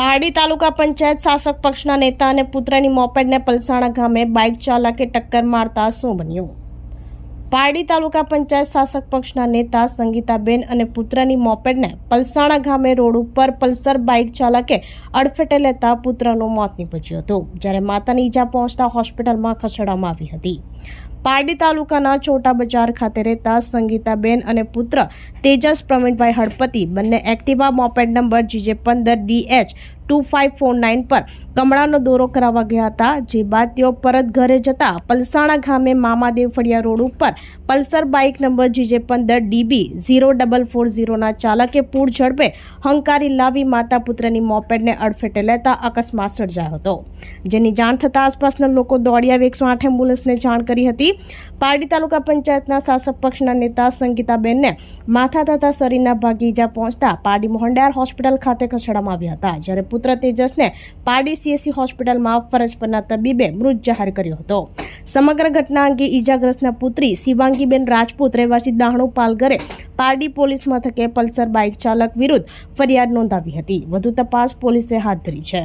પહાડી તાલુકા પંચાયત શાસક પક્ષના નેતા અને પુત્રની મોપેડને પલસાણા ગામે બાઇક ચાલકે ટક્કર મારતા શું બન્યું. પારડી તાલુકા પંચાયત શાસક પક્ષના નેતા સંગીતાબેન અને પુત્રની મોપેડને પલસાણા ગામે રોડ ઉપર પલ્સર બાઇક ચાલકે અડફેટે લેતા પુત્રનું મોત નીપજ્યું હતું, જ્યારે માતાની ઈજા પહોંચતા હોસ્પિટલમાં ખસેડવામાં આવી હતી. પારડી તાલુકાના છોટા બજાર ખાતે રહેતા સંગીતાબેન અને પુત્ર તેજસ પ્રવીણભાઈ હળપતિ બંને એક્ટિવા મોપેડ નંબર જીજે પંદર DH two five four nine પર કમળાનો દોરો કરાવવા ગયા હતા, જે બાદ તેઓ પરત ઘરે જતા પલસાણા ગામે મામાદેવ ફળિયા રોડ ઉપર પલ્સર બાઇક નંબર જીજે પંદર ડીબી ઝીરો ડબલ ફોર ઝીરોના ચાલકે પૂર ઝડપે હંકારી લાવી માતા પુત્રની મોપેડને અડફેટે લેતા અકસ્માત સર્જાયો હતો. જેની જાણ થતાં આસપાસના લોકો દોડી આવી એકસો આઠ એમ્બ્યુલન્સને જાણ કરી હતી. પારડી તાલુકા પંચાયતના શાસક પક્ષના નેતા સંગીતાબેનને માથા તથા શરીરના ભાગે ઈજા પહોંચતા પારડી મોહનડાર હોસ્પિટલ ખાતે ખસેડવામાં આવ્યા હતા, જ્યારે પુત્ર તેજસને પારડી સીએસસી હોસ્પિટલમાં ફરજ પરના તબીબે મૃત જાહેર કર્યો હતો. સમગ્ર ઘટના અંગે ઈજાગ્રસ્તના પુત્રી શિવાંગીબેન રાજપૂત રહેવાસી દાહણુ પાલગરે પારડી પોલીસ મથકે પલ્સર બાઇક ચાલક વિરુદ્ધ ફરિયાદ નોંધાવી હતી. વધુ તપાસ પોલીસે હાથ ધરી છે.